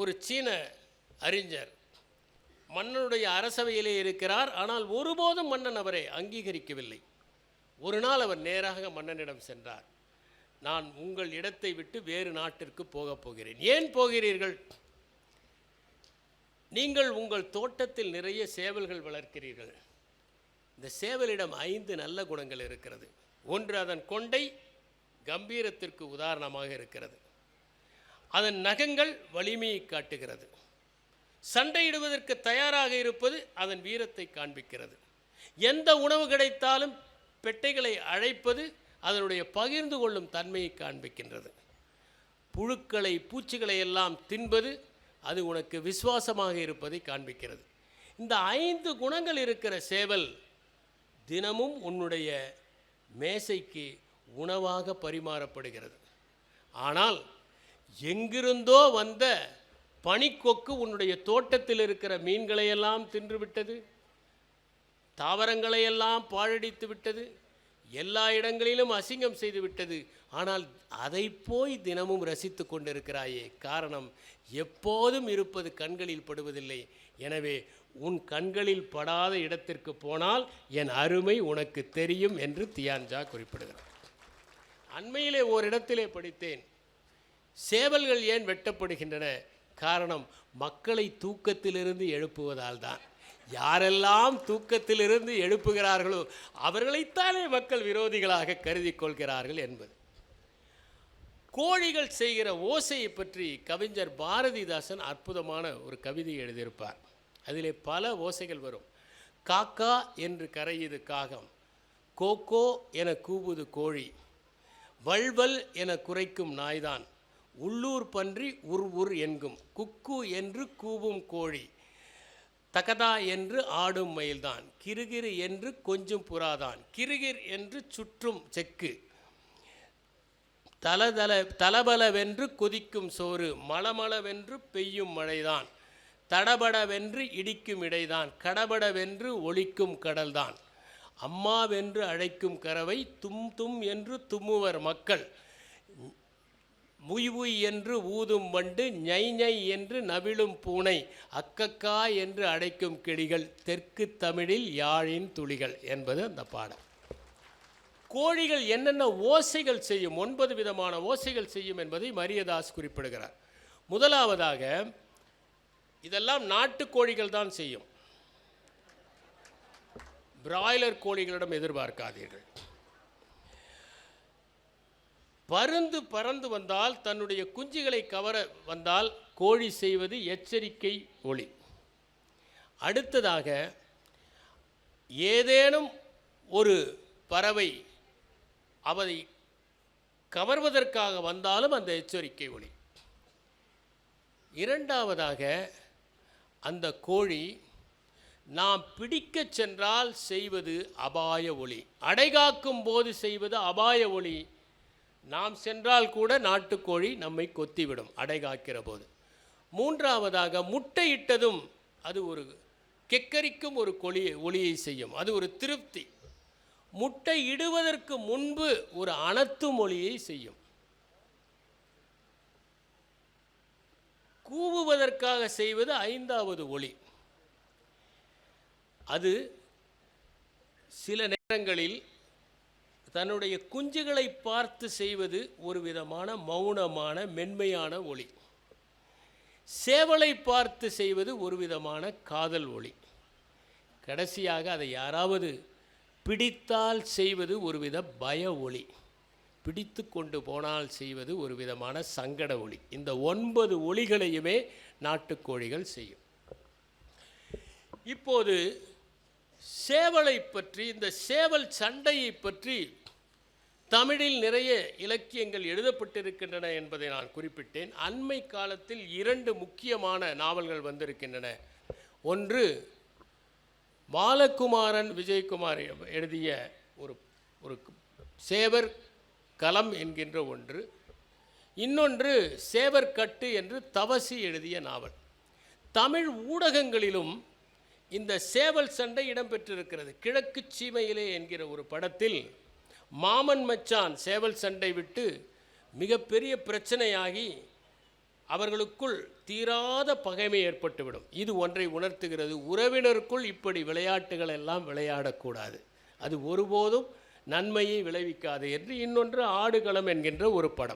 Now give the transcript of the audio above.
ஒரு சீன அறிஞர். மன்னனுடைய அரசவையிலே இருக்கிறார் ஆனால் ஒருபோதும் மன்னன் அவரை அங்கீகரிக்கவில்லை. ஒரு நாள் அவர் நேராக மன்னனிடம் சென்றார். நான் உங்கள் இடத்தை விட்டு வேறு நாட்டிற்கு போகப் போகிறேன். ஏன் போகிறீர்கள்? நீங்கள் உங்கள் தோட்டத்தில் நிறைய சேவல்கள் வளர்க்கிறீர்கள். இந்த சேவலிடம் ஐந்து நல்ல குணங்கள் இருக்கிறது. ஒன்று அதன் கொண்டை கம்பீரத்திற்கு உதாரணமாக இருக்கிறது. அதன் நகங்கள் வலிமையை காட்டுகிறது. சண்டையிடுவதற்கு தயாராக இருப்பது அதன் வீரத்தை காண்பிக்கிறது. எந்த உணவு கிடைத்தாலும் பெட்டைகளை அழைப்பது அதனுடைய பகிர்ந்து கொள்ளும் தன்மையை காண்பிக்கின்றது. புழுக்களை பூச்சிகளை எல்லாம் தின்பது அது உனக்கு விசுவாசமாக இருப்பதை காண்பிக்கிறது. இந்த ஐந்து குணங்கள் இருக்கிற சேவல் தினமும் உன்னுடைய மேசைக்கு உணவாக பரிமாறப்படுகிறது. ஆனால் எங்கிருந்தோ வந்த பனிக்கொக்கு உன்னுடைய தோட்டத்தில் இருக்கிற மீன்களையெல்லாம் தின்றுவிட்டது. தாவரங்களையெல்லாம் பாழடித்து விட்டது. எல்லா இடங்களிலும் அசிங்கம் செய்து விட்டது. ஆனால் அதை போய் தினமும் ரசித்து கொண்டிருக்கிறாயே. காரணம் எப்போதும் இருப்பது கண்களில் படுவதில்லை. எனவே உன் கண்களில் படாத இடத்திற்கு போனால் என் அருமை உனக்கு தெரியும் என்று தியான்ஜா குறிப்பிடுகிறார். அண்மையிலே ஓரிடத்திலே படித்தேன். சேவல்கள் ஏன் வெட்டப்படுகின்றன? காரணம் மக்களை தூக்கத்திலிருந்து எழுப்புவதால் தான். யாரெல்லாம் தூக்கத்திலிருந்து எழுப்புகிறார்களோ அவர்களைத்தானே மக்கள் விரோதிகளாக கருதி கொள்கிறார்கள் என்பது. கோழிகள் செய்கிற ஓசையை பற்றி கவிஞர் பாரதிதாசன் அற்புதமான ஒரு கவிதை எழுதியிருப்பார். அதிலே பல ஓசைகள் வரும். காக்கா என்று கரையுது காகம் கோகோ என கூவுது கோழி வல்வல் என குறைக்கும் நாய்தான் உள்ளூர் பன்றி உர் உர் என்கும். குக்கு என்று கூவும் கோழி. தகதா என்று ஆடும் மயில்தான். கிருகிரு என்று கொஞ்சம் புறாதான். கிருகிர் என்று சுற்றும் செக்கு. தலதல தலபலவென்று கொதிக்கும் சோறு. மலமளவென்று பெய்யும் மழைதான். தடபடவென்று இடிக்கும் இடைதான். கடபடவென்று ஒழிக்கும் கடல்தான். அம்மாவென்று அழைக்கும் கறவை தும் தும் என்று தும்முவர் மக்கள். முய் உய் என்று ஊதும் வண்டு ñை ñை என்று நவிழும் பூனை அக்கக்கா என்று அடைக்கும் கிளிகள் தெற்கு தமிழில் யாழின் துளிகள் என்பது அந்த பாடம் கோழிகள் என்னென்ன ஓசைகள் செய்யும் ஒன்பது விதமான ஓசைகள் செய்யும் என்பதை மரியதாஸ் குறிப்பிடுகிறார். முதலாவதாக இதெல்லாம் நாட்டு கோழிகள் தான் செய்யும். பிராய்லர் கோழிகளிடம் எதிர்பார்க்காதீர்கள். பருந்து பறந்து வந்தால் தன்னுடைய குஞ்சுகளை கவர வந்தால் கோழி செய்வது எச்சரிக்கை ஒளி. அடுத்ததாக ஏதேனும் ஒரு பறவை அவதை கவர்வதற்காக வந்தாலும் அந்த எச்சரிக்கை ஒளி. இரண்டாவதாக அந்த கோழி நாம் பிடிக்கச் சென்றால் செய்வது அபாய ஒளி. அடைகாக்கும் போது செய்வது அபாய ஒளி. நாம் சென்றால் கூட நாட்டுக்கோழி நம்மை கொத்திவிடும் அடைகாக்கிற போது மூன்றாவதாக முட்டையிட்டதும் அது ஒரு கெக்கரிக்கும் ஒரு கொலியை ஒளியை செய்யும். அது ஒரு திருப்தி. முட்டை இடுவதற்கு முன்பு ஒரு அனத்து மொழியை செய்யும். கூவுவதற்காக செய்வது ஐந்தாவது ஒளி. அது சில நேரங்களில் தன்னுடைய குஞ்சுகளை பார்த்து செய்வது ஒரு விதமான மௌனமான மென்மையான ஒளி. சேவலை பார்த்து செய்வது ஒரு விதமான காதல் ஒளி. கடைசியாக அதை யாராவது பிடித்தால் செய்வது ஒருவித பய ஒளி. பிடித்து கொண்டு போனால் செய்வது ஒரு விதமான சங்கட ஒளி. இந்த ஒன்பது ஒளிகளையுமே நாட்டுக்கோழிகள் செய்யும். இப்போது சேவலை பற்றி இந்த சேவல் சண்டையை பற்றி தமிழில் நிறைய இலக்கியங்கள் எழுதப்பட்டிருக்கின்றன என்பதை நான் குறிப்பிட்டேன். அண்மை காலத்தில் இரண்டு முக்கியமான நாவல்கள் வந்திருக்கின்றன. ஒன்று பாலகுமாரன் விஜயகுமார் எழுதிய ஒரு ஒரு சேவர் கலம் என்கின்ற ஒன்று. இன்னொன்று சேவர் கட்டு என்று தவசி எழுதிய நாவல். தமிழ் ஊடகங்களிலும் இந்த சேவல் சண்டை இடம்பெற்றிருக்கிறது. கிழக்கு சீமையிலே என்கிற ஒரு படத்தில் மாமன் மச்சான் சேவல் சண்டை விட்டு மிகப்பெரிய பிரச்சனையாகி அவர்களுக்குள் தீராத பகைமை ஏற்பட்டுவிடும். இது ஒன்றை உணர்த்துகிறது. உறவினருக்குள் இப்படி விளையாட்டுகள் எல்லாம் விளையாடக்கூடாது. அது ஒருபோதும் நன்மையை விளைவிக்காது என்று இன்னொன்று ஆடுகளம் என்கின்ற ஒரு படம்.